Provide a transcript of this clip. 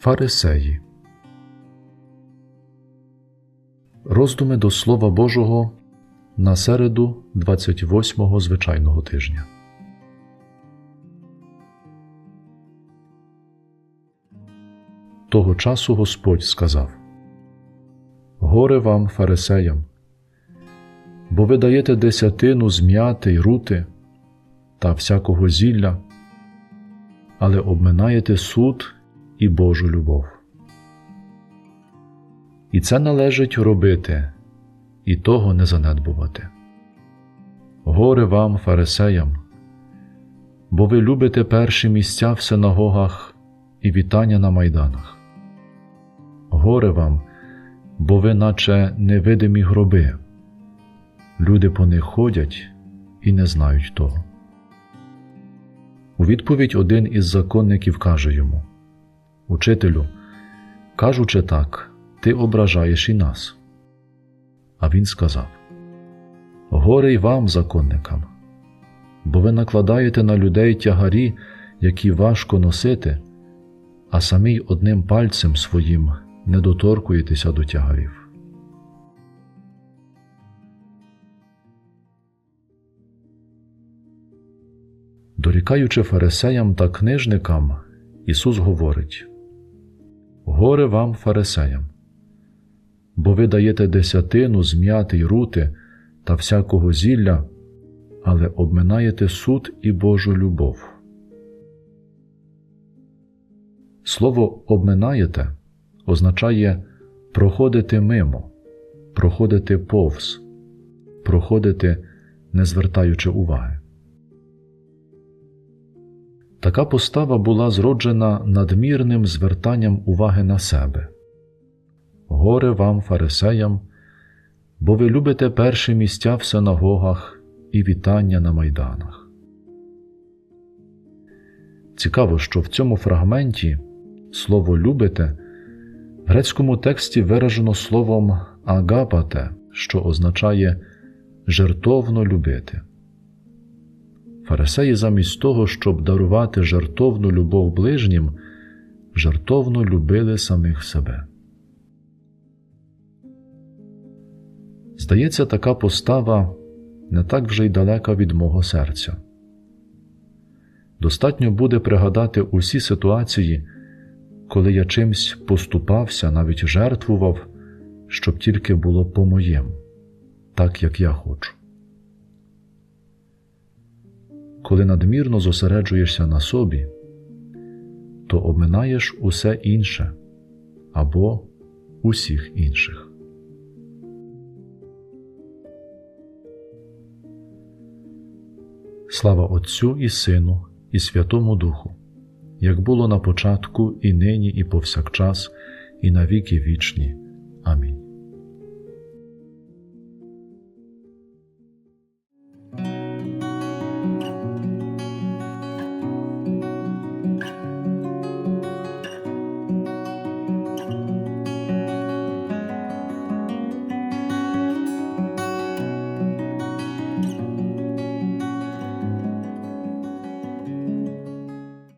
Фарисеї. Роздуми до Слова Божого на середу 28-го звичайного тижня. Того часу Господь сказав: Горе вам, фарисеям, бо ви даєте десятину з м'яти й рути та всякого зілля, але обминаєте суд і Божу любов. І це належить робити, і того не занедбувати. Горе вам, фарисеям, бо ви любите перші місця в синагогах і вітання на майданах. Горе вам, бо ви, наче невидимі гроби, люди по них ходять і не знають того. У відповідь один із законників каже йому Учителю, кажучи так, ти ображаєш і нас. А він сказав Горе й вам, законникам, бо ви накладаєте на людей тягарі, які важко носити, а самі одним пальцем своїм не доторкуєтеся до тягарів. Дорікаючи фарисеям та книжникам, Ісус говорить Горе вам, фарисеям, бо ви даєте десятину з м'яти й рути та всякого зілля, але обминаєте суд і Божу любов. Слово обминаєте означає проходити мимо, проходити повз, проходити, не звертаючи уваги. Така постава була зроджена надмірним звертанням уваги на себе. Горе вам, фарисеям, бо ви любите перші місця в синагогах і вітання на майданах. Цікаво, що в цьому фрагменті слово любите в грецькому тексті виражено словом агапате, що означає жертовно любити. Фарисеї замість того, щоб дарувати жертовну любов ближнім, жертовно любили самих себе. Здається, така постава не так вже й далека від мого серця. Достатньо буде пригадати усі ситуації, коли я чимсь поступався, навіть жертвував, щоб тільки було по моєму, так як я хочу. Коли надмірно зосереджуєшся на собі, то обминаєш усе інше або усіх інших. Слава Отцю і Сину, і Святому Духу, як було на початку, і нині, і повсякчас, і на віки вічні. Амінь.